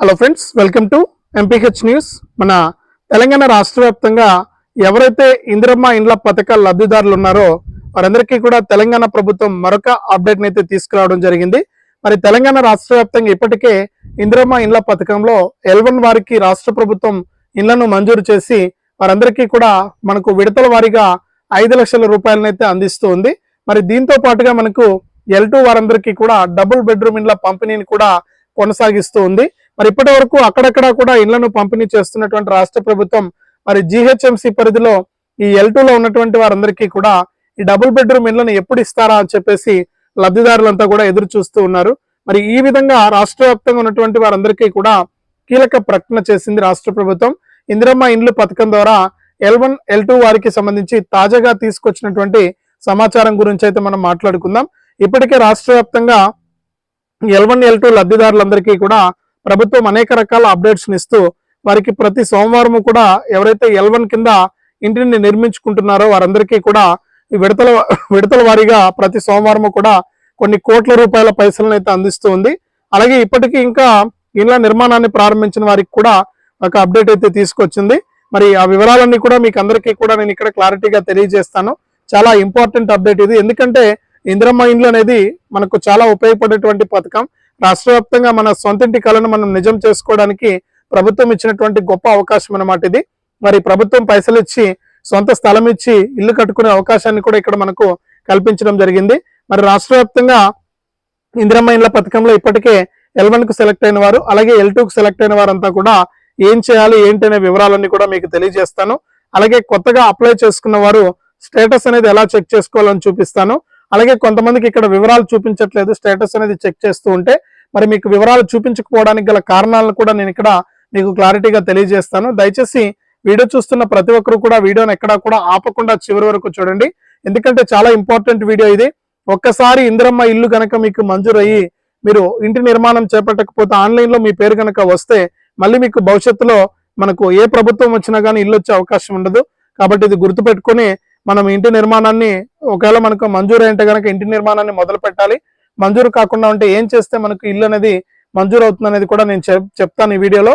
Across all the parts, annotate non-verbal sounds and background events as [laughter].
Hello friends welcome to MPH news మన తెలంగాణ రాష్ట్ర వ్యాప్తంగా ఎవరైతే ఇందిరమ్మ ఇండ్ల పథకాల లబ్ధిదారులు ఉన్నారో వారందరికీ కూడా తెలంగాణ ప్రభుత్వం మరొక అప్డేట్ అయితే తీసుకురావడం జరిగింది. మరి తెలంగాణ రాష్ట్ర వ్యాప్తంగా ఇప్పటికే ఇందిరమ్మ ఇండ్ల పథకంలో ఎల్వన్ వారికి రాష్ట్ర ప్రభుత్వం ఇండ్లను మంజూరు చేసి వారందరికీ కూడా మనకు విడతల వారీగా ఐదు లక్షల రూపాయలనైతే అందిస్తూ ఉంది. మరి దీంతో పాటుగా మనకు ఎల్ టూ వారందరికీ కూడా డబుల్ బెడ్రూమ్ ఇండ్ల పంపిణీని కూడా కొనసాగిస్తూ ఉంది. మరి ఇప్పటి వరకు అక్కడక్కడ కూడా ఇళ్ళను పంపిణీ చేస్తున్నటువంటి రాష్ట్ర ప్రభుత్వం మరి జిహెచ్ఎంసి పరిధిలో ఈ ఎల్లో ఉన్నటువంటి వారందరికీ కూడా ఈ డబుల్ బెడ్రూమ్ ఇళ్ళను ఎప్పుడు ఇస్తారా అని చెప్పేసి లబ్ధిదారులంతా కూడా ఎదురు చూస్తూ ఉన్నారు. మరి ఈ విధంగా రాష్ట్ర వ్యాప్తంగా ఉన్నటువంటి వారందరికీ కూడా కీలక ప్రకటన చేసింది రాష్ట్ర ప్రభుత్వం. ఇందిరమ్మ ఇండ్లు పథకం ద్వారా ఎల్ వన్ ఎల్ టూ వారికి సంబంధించి తాజాగా తీసుకొచ్చినటువంటి సమాచారం గురించి అయితే మనం మాట్లాడుకుందాం. ఇప్పటికే రాష్ట్ర వ్యాప్తంగా ఎల్ వన్ ఎల్ టూ లబ్ధిదారులందరికీ కూడా ప్రభుత్వం అనేక రకాల అప్డేట్స్ ఇస్తూ వారికి ప్రతి సోమవారం కూడా ఎవరైతే ఎల్ వన్ కింద ఇంటిని నిర్మించుకుంటున్నారో వారందరికీ కూడా విడతల [laughs] విడతల వారీగా ప్రతి సోమవారం కూడా కొన్ని కోట్ల రూపాయల పైసలను అయితే అందిస్తూ ఉంది. అలాగే ఇప్పటికీ ఇంకా ఇండ్ల నిర్మాణాన్ని ప్రారంభించిన వారికి కూడా ఒక అప్డేట్ అయితే తీసుకొచ్చింది. మరి ఆ వివరాలన్నీ కూడా మీకు అందరికీ కూడా నేను ఇక్కడ క్లారిటీగా తెలియజేస్తాను. చాలా ఇంపార్టెంట్ అప్డేట్ ఇది. ఎందుకంటే ఇందిరమ్మ ఇండ్లు అనేది మనకు చాలా ఉపయోగపడేటువంటి పథకం. రాష్ట్ర వ్యాప్తంగా మన సొంతింటి కళను మనం నిజం చేసుకోవడానికి ప్రభుత్వం ఇచ్చినటువంటి గొప్ప అవకాశం అనమాట ఇది. మరి ప్రభుత్వం పైసలు ఇచ్చి సొంత స్థలం ఇచ్చి ఇల్లు కట్టుకునే అవకాశాన్ని కూడా ఇక్కడ మనకు కల్పించడం జరిగింది. మరి రాష్ట్ర వ్యాప్తంగా ఇందిరమ్మ ఇండ్ల పథకంలో ఇప్పటికే ఎల్కు సెలెక్ట్ అయిన వారు అలాగే ఎల్కు సెలెక్ట్ అయిన వారంతా కూడా ఏం చేయాలి ఏంటి అనే వివరాలన్నీ కూడా మీకు తెలియజేస్తాను. అలాగే కొత్తగా అప్లై చేసుకున్న వారు స్టేటస్ అనేది ఎలా చెక్ చేసుకోవాలని చూపిస్తాను. అలాగే కొంతమందికి ఇక్కడ వివరాలు చూపించట్లేదు స్టేటస్ అనేది చెక్ చేస్తూ ఉంటే మరి మీకు వివరాలు చూపించకపోవడానికి గల కారణాలను కూడా నేను ఇక్కడ మీకు క్లారిటీగా తెలియజేస్తాను. దయచేసి వీడియో చూస్తున్న ప్రతి ఒక్కరు కూడా వీడియోని ఎక్కడా కూడా ఆపకుండా చివరి వరకు చూడండి. ఎందుకంటే చాలా ఇంపార్టెంట్ వీడియో ఇది. ఒక్కసారి ఇందిరమ్మ ఇల్లు గనక మీకు మంజూరయ్యి మీరు ఇంటి నిర్మాణం చేపట్టకపోతే ఆన్లైన్లో మీ పేరు కనుక వస్తే మళ్ళీ మీకు భవిష్యత్తులో మనకు ఏ ప్రభుత్వం వచ్చినా కానీ ఇల్లు వచ్చే అవకాశం ఉండదు. కాబట్టి ఇది గుర్తుపెట్టుకొని మనం ఇంటి నిర్మాణాన్ని ఒకవేళ మనకు మంజూరు అంటే కనుక ఇంటి నిర్మాణాన్ని మొదలు పెట్టాలి మంజూరు కాకుండా ఉంటే ఏం చేస్తే మనకు ఇల్లు అనేది మంజూరు అవుతుంది అనేది కూడా నేను చెప్- చెప్తాను ఈ వీడియోలో.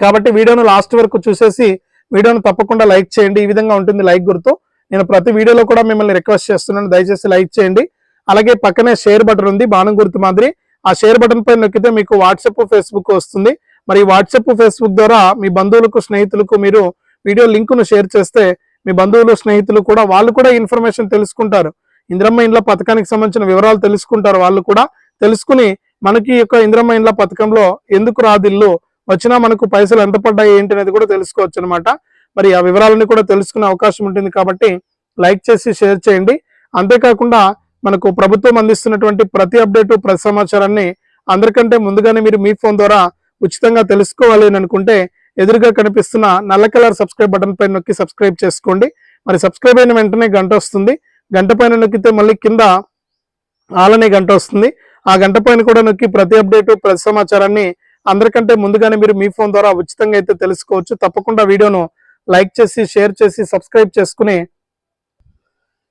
కాబట్టి వీడియోను లాస్ట్ వరకు చూసేసి వీడియోను తప్పకుండా లైక్ చేయండి. ఈ విధంగా ఉంటుంది లైక్ గుర్తు. నేను ప్రతి వీడియోలో కూడా మిమ్మల్ని రిక్వెస్ట్ చేస్తున్నాను. దయచేసి లైక్ చేయండి. అలాగే పక్కనే షేర్ బటన్ ఉంది బాణం గుర్తు మాదిరి. ఆ షేర్ బటన్ పై నొక్కితే మీకు వాట్సాప్ ఫేస్బుక్ వస్తుంది. మరి వాట్సాప్ ఫేస్బుక్ ద్వారా మీ బంధువులకు స్నేహితులకు మీరు వీడియో లింకును షేర్ చేస్తే మీ బంధువులు స్నేహితులు కూడా వాళ్ళు కూడా ఇన్ఫర్మేషన్ తెలుసుకుంటారు. ఇందిరమ్మ ఇండ్ల పథకానికి సంబంధించిన వివరాలు తెలుసుకుంటారు వాళ్ళు కూడా. తెలుసుకుని మనకి యొక్క ఇందిరమ్మ ఇండ్ల పథకంలో ఎందుకు రాదిల్లు వచ్చినా మనకు పైసలు ఎంత పడ్డాయి ఏంటి అనేది కూడా తెలుసుకోవచ్చు అనమాట మరి ఆ వివరాలను కూడా తెలుసుకునే అవకాశం ఉంటుంది కాబట్టి లైక్ చేసి షేర్ చేయండి. అంతేకాకుండా మనకు ప్రభుత్వం అందిస్తున్నటువంటి ప్రతి అప్డేటు ప్రతి సమాచారాన్ని అందరికంటే ముందుగానే మీరు మీ ఫోన్ ద్వారా ఉచితంగా తెలుసుకోవాలి అని అనుకుంటే ఎదురుగా కనిపిస్తున్న నల్ల కలర్ సబ్స్క్రైబ్ బటన్ పై నొక్కి సబ్స్క్రైబ్ చేసుకోండి. మరి సబ్స్క్రైబ్ అయిన వెంటనే గంట వస్తుంది. గంట పైన నొక్కితే మళ్ళీ కింద ఆలనే గంట వస్తుంది. ఆ గంట పైన కూడా నొక్కి ప్రతి అప్డేట్ ప్రతి సమాచారాన్ని అందరికంటే ముందుగానే మీరు మీ ఫోన్ ద్వారా ఉచితంగా అయితే తెలుసుకోవచ్చు. తప్పకుండా వీడియోను లైక్ చేసి షేర్ చేసి సబ్స్క్రైబ్ చేసుకుని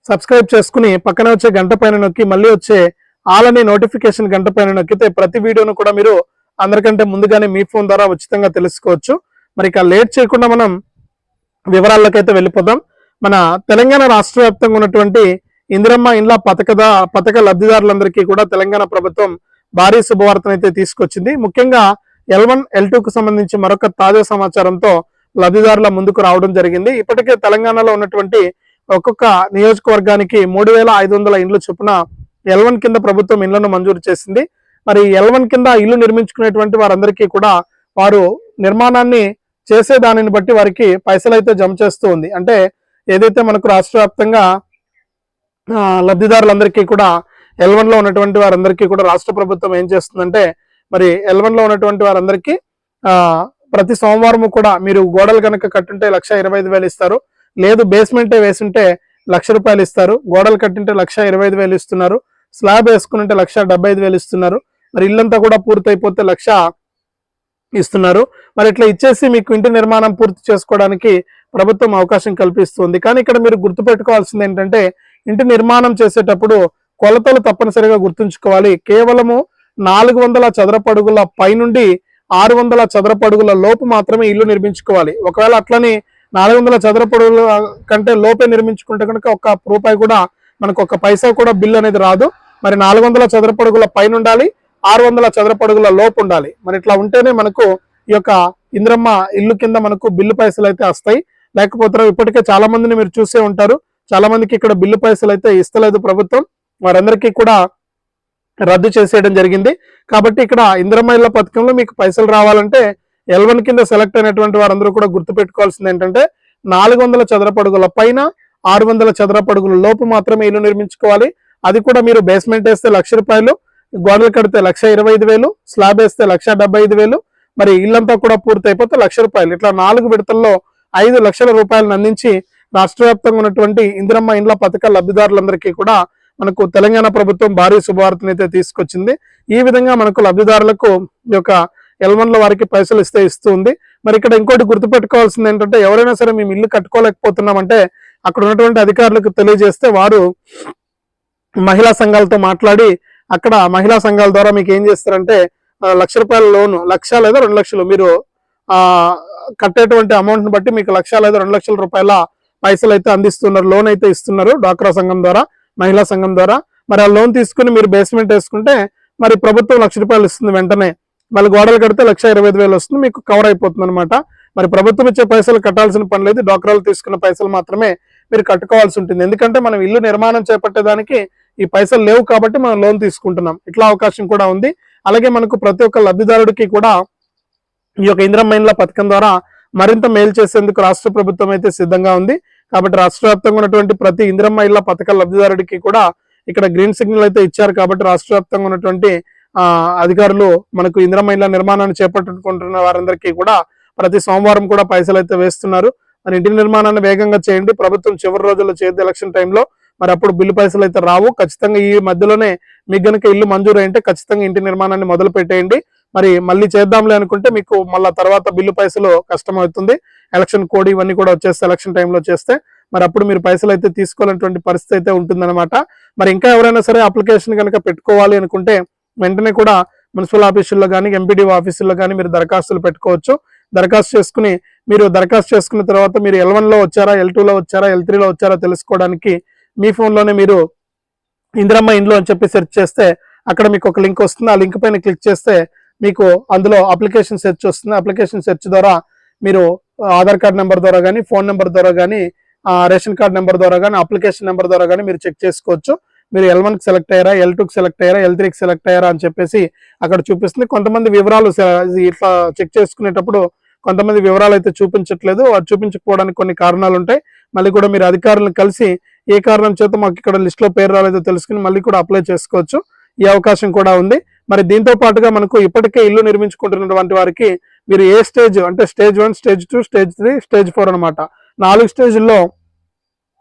సబ్స్క్రైబ్ చేసుకుని పక్కన వచ్చే గంట పైన నొక్కి మళ్ళీ వచ్చే ఆలనే నోటిఫికేషన్ గంట పైన నొక్కితే ప్రతి వీడియోను కూడా మీరు అందరికంటే ముందుగానే మీ ఫోన్ ద్వారా ఉచితంగా తెలుసుకోవచ్చు. మరి ఇక లేట్ చేయకుండా మనం వివరాల్లోకైతే వెళ్ళిపోదాం. మన తెలంగాణ రాష్ట్ర వ్యాప్తంగా ఉన్నటువంటి ఇందిరమ్మ ఇండ్ల పథకద పథక లబ్ధిదారులందరికీ కూడా తెలంగాణ ప్రభుత్వం భారీ శుభవార్తనైతే తీసుకొచ్చింది. ముఖ్యంగా ఎల్ వన్ ఎల్ టూకు సంబంధించి మరొక తాజా సమాచారంతో లబ్ధిదారుల ముందుకు రావడం జరిగింది. ఇప్పటికే తెలంగాణలో ఉన్నటువంటి ఒక్కొక్క నియోజకవర్గానికి మూడు వేల ఐదు వందల ఇండ్ల చొప్పున ఎల్ వన్ కింద ప్రభుత్వం ఇండ్లను మంజూరు చేసింది. మరి ఎల్ వన్ కింద ఇల్లు నిర్మించుకునేటువంటి వారందరికీ కూడా వారు నిర్మాణాన్ని చేసే దానిని బట్టి వారికి పైసలు అయితే జమ చేస్తూ ఉంది. అంటే ఏదైతే మనకు రాష్ట్ర వ్యాప్తంగా లబ్ధిదారులందరికీ కూడా ఎల్వన్లో ఉన్నటువంటి వారందరికీ కూడా రాష్ట్ర ప్రభుత్వం ఏం చేస్తుందంటే మరి ఎల్వన్లో ఉన్నటువంటి వారందరికీ ప్రతి సోమవారం కూడా మీరు గోడలు కనుక కట్టుంటే లక్ష ఇరవై ఐదు వేలు ఇస్తారు. లేదు బేస్మెంటే వేసుంటే లక్ష రూపాయలు ఇస్తారు. గోడలు కట్టింటే లక్ష ఇరవై ఐదు వేలు ఇస్తున్నారు. స్లాబ్ వేసుకుంటే లక్ష డెబ్బై ఐదు వేలు ఇస్తున్నారు. మరి ఇల్లంతా కూడా పూర్తయిపోతే లక్ష ఇస్తున్నారు. మరి ఇట్లా ఇచ్చేసి మీకు ఇంటి నిర్మాణం పూర్తి చేసుకోవడానికి ప్రభుత్వం అవకాశం కల్పిస్తుంది. కానీ ఇక్కడ మీరు గుర్తుపెట్టుకోవాల్సింది ఏంటంటే ఇంటి నిర్మాణం చేసేటప్పుడు కొలతలు తప్పనిసరిగా గుర్తుంచుకోవాలి. కేవలము నాలుగు వందల చదరపడుగుల పైనుండి ఆరు వందల చదరపడుగుల లోపు మాత్రమే ఇల్లు నిర్మించుకోవాలి. ఒకవేళ అట్లని నాలుగు వందల చదరపడుగుల కంటే లోపే నిర్మించుకుంటే కనుక ఒక రూపాయి కూడా మనకు ఒక పైసా కూడా బిల్ అనేది రాదు. మరి నాలుగు వందల చదరపడుగుల పైన ఉండాలి ఆరు వందల చదరపడుగుల లోపు ఉండాలి. మరి ఇట్లా ఉంటేనే మనకు ఈ యొక్క ఇంద్రమ్మ ఇల్లు కింద మనకు బిల్లు పైసలు అయితే వస్తాయి. లేకపోతే ఇప్పటికే చాలా మందిని మీరు చూసే ఉంటారు. చాలా మందికి ఇక్కడ బిల్లు పైసలు అయితే ఇస్తలేదు ప్రభుత్వం. వారందరికీ కూడా రద్దు చేసేయడం జరిగింది. కాబట్టి ఇక్కడ ఇంద్రమహిళ పథకంలో మీకు పైసలు రావాలంటే ఎల్వన్ కింద సెలెక్ట్ అయినటువంటి వారందరూ కూడా గుర్తుపెట్టుకోవాల్సింది ఏంటంటే నాలుగు వందల చదరపడుగుల పైన ఆరు వందల చదరపడుగుల లోపు మాత్రమే ఇల్లు నిర్మించుకోవాలి. అది కూడా మీరు బేస్మెంట్ వేస్తే లక్ష రూపాయలు గోడలు కడితే లక్ష ఇరవై ఐదు వేలు స్లాబ్ వేస్తే లక్ష డెబ్బై ఐదు వేలు మరి ఇల్లంతా కూడా పూర్తి అయిపోతే లక్ష రూపాయలు. ఇట్లా నాలుగు విడతల్లో ఐదు లక్షల రూపాయలను అందించి రాష్ట్ర వ్యాప్తంగా ఉన్నటువంటి ఇందిరమ్మ ఇండ్ల పథక లబ్ధిదారులందరికీ కూడా మనకు తెలంగాణ ప్రభుత్వం భారీ శుభవార్తను అయితే తీసుకొచ్చింది. ఈ విధంగా మనకు లబ్ధిదారులకు ఈ యొక్క ఎల్వన్ల వారికి పైసలు ఇస్తే ఇస్తుంది మరి ఇక్కడ ఇంకోటి గుర్తుపెట్టుకోవాల్సింది ఏంటంటే ఎవరైనా సరే మేము ఇల్లు కట్టుకోలేకపోతున్నామంటే అక్కడ ఉన్నటువంటి అధికారులకు తెలియజేస్తే వారు మహిళా సంఘాలతో మాట్లాడి అక్కడ మహిళా సంఘాల ద్వారా మీకు ఏం చేస్తారంటే లక్ష రూపాయల లోను లక్ష లేదా రెండు లక్షలు మీరు ఆ కట్టేటువంటి అమౌంట్ని బట్టి మీకు లక్ష లేదా రెండు లక్షల రూపాయల పైసలు అయితే అందిస్తున్నారు. లోన్ అయితే ఇస్తున్నారు డాక్రా సంఘం ద్వారా మహిళా సంఘం ద్వారా. మరి ఆ లోన్ తీసుకుని మీరు బేస్మెంట్ వేసుకుంటే మరి ప్రభుత్వం లక్ష రూపాయలు ఇస్తుంది వెంటనే. మళ్ళీ గోడలు కడితే లక్ష ఇరవై ఐదు వేలు వస్తుంది మీకు కవర్ అయిపోతుంది అనమాట మరి ప్రభుత్వం ఇచ్చే పైసలు కట్టాల్సిన పని లేదు డాక్రాలు తీసుకున్న పైసలు మాత్రమే మీరు కట్టుకోవాల్సి ఉంటుంది. ఎందుకంటే మనం ఇల్లు నిర్మాణం చేపట్టేదానికి ఈ పైసలు లేవు కాబట్టి మనం లోన్ తీసుకుంటున్నాం. ఇట్లా అవకాశం కూడా ఉంది. అలాగే మనకు ప్రతి ఒక్క లబ్ధిదారుడికి కూడా ఈ యొక్క ఇంద్రమ్మ మైన్ల పథకం ద్వారా మరింత మేలు చేసేందుకు రాష్ట్ర ప్రభుత్వం అయితే సిద్ధంగా ఉంది. కాబట్టి రాష్ట్ర వ్యాప్తంగా ఉన్నటువంటి ప్రతి ఇంద్రమ్మ మైన్ల పథక లబ్ధిదారుడికి కూడా ఇక్కడ గ్రీన్ సిగ్నల్ అయితే ఇచ్చారు. కాబట్టి రాష్ట్ర వ్యాప్తంగా ఉన్నటువంటి అధికారులు మనకు ఇంద్రమ్మ మైన్ల నిర్మాణాన్ని చేపట్టుకుంటున్న వారందరికీ కూడా ప్రతి సోమవారం కూడా పైసలు అయితే వేస్తున్నారు. మరి ఇంటి నిర్మాణాన్ని వేగంగా చేయండి. ప్రభుత్వం చివరి రోజుల్లో చేద్ది ఎలక్షన్ టైంలో మరి అప్పుడు బిల్లు పైసలు అయితే రావు. ఖచ్చితంగా ఈ మధ్యలోనే మీకు గనక ఇల్లు మంజూరు అయితే ఖచ్చితంగా ఇంటి నిర్మాణాన్ని మొదలు పెట్టేయండి మరి మళ్ళీ చేద్దాంలే అనుకుంటే మీకు మళ్ళీ తర్వాత బిల్లు పైసలు కష్టం అవుతుంది ఎలక్షన్ కోడ్ ఇవన్నీ కూడా వచ్చేస్తే ఎలక్షన్ టైంలో చేస్తే మరి అప్పుడు మీరు పైసలు అయితే తీసుకోవాలన్నటువంటి పరిస్థితి అయితే ఉంటుందన్నమాట. మరి ఇంకా ఎవరైనా సరే అప్లికేషన్ కనుక పెట్టుకోవాలి అనుకుంటే వెంటనే కూడా మున్సిపల్ ఆఫీసుల్లో కానీ ఎంపీడీ ఆఫీసుల్లో కానీ మీరు దరఖాస్తులు పెట్టుకోవచ్చు. దరఖాస్తు చేసుకుని మీరు దరఖాస్తు చేసుకున్న తర్వాత మీరు ఎల్ వన్లో వచ్చారా ఎల్ టూలో వచ్చారా ఎల్ త్రీలో వచ్చారా తెలుసుకోవడానికి మీ ఫోన్లోనే మీరు ఇందిరమ్మ ఇండ్లు అని చెప్పి సెర్చ్ చేస్తే అక్కడ మీకు ఒక లింక్ వస్తుంది. ఆ లింక్ పైన క్లిక్ చేస్తే మీకు అందులో అప్లికేషన్ సెర్చ్ వస్తుంది. అప్లికేషన్ సెర్చ్ ద్వారా మీరు ఆధార్ కార్డ్ నెంబర్ ద్వారా కానీ ఫోన్ నెంబర్ ద్వారా కానీ రేషన్ కార్డ్ నెంబర్ ద్వారా కానీ అప్లికేషన్ నెంబర్ ద్వారా కానీ మీరు చెక్ చేసుకోవచ్చు. మీరు ఎల్ వన్కి సెలెక్ట్ అయ్యారా ఎల్ టూకి సెలెక్ట్ అయ్యారా ఎల్ త్రీకి సెలెక్ట్ అయ్యారా అని చెప్పేసి అక్కడ చూపిస్తుంది. కొంతమంది వివరాలు ఇట్లా చెక్ చేసుకునేటప్పుడు కొంతమంది వివరాలు అయితే చూపించట్లేదు. అది చూపించకపోవడానికి కొన్ని కారణాలు ఉంటాయి. మళ్ళీ కూడా మీరు అధికారులను కలిసి ఏ కారణం చేత మాకు ఇక్కడ లిస్ట్లో పేరు రాలేదో తెలుసుకుని మళ్ళీ కూడా అప్లై చేసుకోవచ్చు. ఈ అవకాశం కూడా ఉంది. మరి దీంతో పాటుగా మనకు ఇప్పటికే ఇల్లు నిర్మించుకుంటున్నటువంటి వారికి మీరు ఏ స్టేజ్ అంటే stage one stage two stage three stage four అనమాట నాలుగు స్టేజ్ల్లో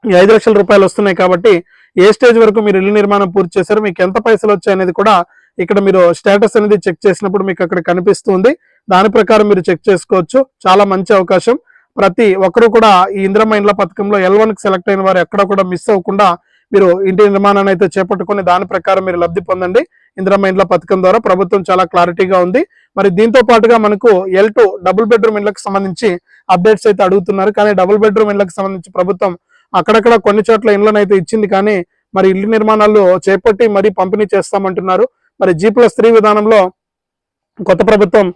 ఐదు లక్షల రూపాయలు వస్తున్నాయి కాబట్టి ఏ స్టేజ్ వరకు మీరు ఇల్లు నిర్మాణం పూర్తి చేశారు మీకు ఎంత పైసలు వచ్చాయి అనేది కూడా ఇక్కడ మీరు స్టేటస్ అనేది చెక్ చేసినప్పుడు మీకు అక్కడ కనిపిస్తుంది. దాని ప్రకారం మీరు చెక్ చేసుకోవచ్చు. చాలా మంచి అవకాశం. ప్రతి ఒక్కరు కూడా ఈ ఇంద్రమ్మ ఇండ్ల పథకంలో ఎల్ వన్ సెలెక్ట్ అయిన వారు ఎక్కడ కూడా మిస్ అవ్వకుండా మీరు ఇంటి నిర్మాణాన్ని అయితే చేపట్టుకుని దాని ప్రకారం మీరు లబ్ధి పొందండి. ఇందిరమ్మ ఇండ్ల పథకం ద్వారా ప్రభుత్వం చాలా క్లారిటీగా ఉంది. మరి దీంతో పాటుగా మనకు ఎల్ టూ డబుల్ బెడ్రూమ్ ఇండ్లకు సంబంధించి అప్డేట్స్ అయితే అడుగుతున్నారు. కానీ డబుల్ బెడ్రూమ్ ఇండ్లకు సంబంధించి ప్రభుత్వం అక్కడక్కడ కొన్ని చోట్ల ఇండ్లను అయితే ఇచ్చింది. కానీ మరి ఇల్లు నిర్మాణాలు చేపట్టి మరి పంపిణీ చేస్తామంటున్నారు. మరి జీ ప్లస్ త్రీ విధానంలో కొత్త ప్రభుత్వం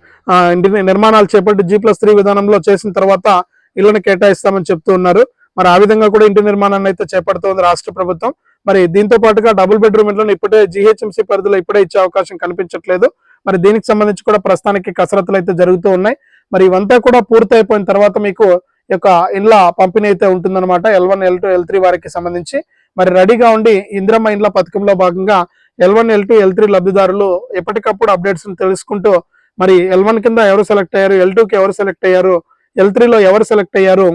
ఇంటి నిర్మాణాలు చేపట్టి జీ ప్లస్ త్రీ విధానంలో చేసిన తర్వాత ఇళ్ళను కేటాయిస్తామని చెప్తూ ఉన్నారు. మరి ఆ విధంగా కూడా ఇంటి నిర్మాణాన్ని అయితే చేపడుతోంది రాష్ట్ర ప్రభుత్వం. మరి దీంతో పాటుగా డబుల్ బెడ్రూమ్ ఇంట్లో ఇప్పుడే జిహెచ్ఎంసీ పరిధిలో ఇప్పుడే ఇచ్చే అవకాశం కనిపించట్లేదు. మరి దీనికి సంబంధించి కూడా ప్రస్తుతానికి కసరత్తులు అయితే జరుగుతూ ఉన్నాయి. మరి ఇవంతా కూడా పూర్తి అయిపోయిన తర్వాత మీకు యొక్క ఇండ్ల పంపిణీ అయితే ఉంటుందన్నమాట. L one L two L three వారికి సంబంధించి. మరి రెడీగా ఉండి ఇంద్రమ్మ ఇండ్ల పథకంలో భాగంగా L one L two L three లబ్ధిదారులు ఎప్పటికప్పుడు అప్డేట్స్ తెలుసుకుంటూ మరి ఎల్ వన్ కింద ఎవరు సెలెక్ట్ అయ్యారు? ఎల్ టూకి ఎవరు సెలెక్ట్ అయ్యారు? ఎల్ త్రీలో ఎవరు సెలెక్ట్ అయ్యారు?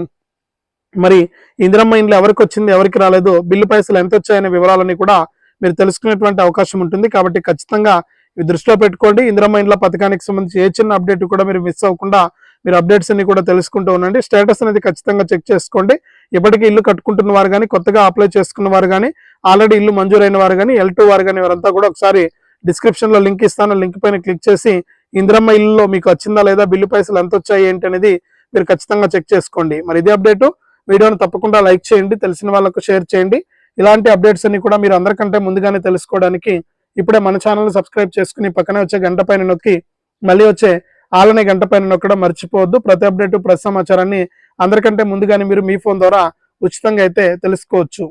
మరి ఇందిరమ్మ ఇండ్లు ఎవరికి వచ్చింది ఎవరికి రాలేదు బిల్లు పైసలు ఎంత వచ్చాయనే వివరాలని కూడా మీరు తెలుసుకునేటువంటి అవకాశం ఉంటుంది. కాబట్టి ఖచ్చితంగా ఇవి దృష్టిలో పెట్టుకోండి. ఇందిరమ్మ ఇండ్ల పథకానికి సంబంధించి ఏ చిన్న అప్డేట్ కూడా మీరు మిస్ అవ్వకుండా మీరు అప్డేట్స్ అన్ని కూడా తెలుసుకుంటూ ఉండండి. స్టేటస్ అనేది ఖచ్చితంగా చెక్ చేసుకోండి. ఇప్పటికీ ఇల్లు కట్టుకుంటున్న వారు కానీ కొత్తగా అప్లై చేసుకున్న వారు కానీ ఆల్రెడీ ఇల్లు మంజూరైన వారు కానీ ఎల్ టూ వారు కానీ వారంతా కూడా ఒకసారి డిస్క్రిప్షన్లో లింక్ ఇస్తాను. లింక్ పైన క్లిక్ చేసి ఇందిరమ్మ ఇల్లులో మీకు వచ్చిందా లేదా బిల్లు పైసలు ఎంత వచ్చాయి ఏంటి అనేది మీరు ఖచ్చితంగా చెక్ చేసుకోండి. మరి ఇదే అప్డేటు వీడియోని తప్పకుండా లైక్ చేయండి తెలిసిన వాళ్ళకు షేర్ చేయండి. ఇలాంటి అప్డేట్స్ అన్ని కూడా మీరు అందరికంటే ముందుగానే తెలుసుకోవడానికి ఇప్పుడే మన ఛానల్ సబ్స్క్రైబ్ చేసుకుని పక్కనే వచ్చే గంట పైన నొక్కి మళ్ళీ వచ్చే ఆలనే గంట పైన నొక్కడం మర్చిపోవద్దు. ప్రతి అప్డేటు ప్రతి సమాచారాన్ని అందరికంటే ముందుగానే మీరు మీ ఫోన్ ద్వారా ఉచితంగా అయితే తెలుసుకోవచ్చు.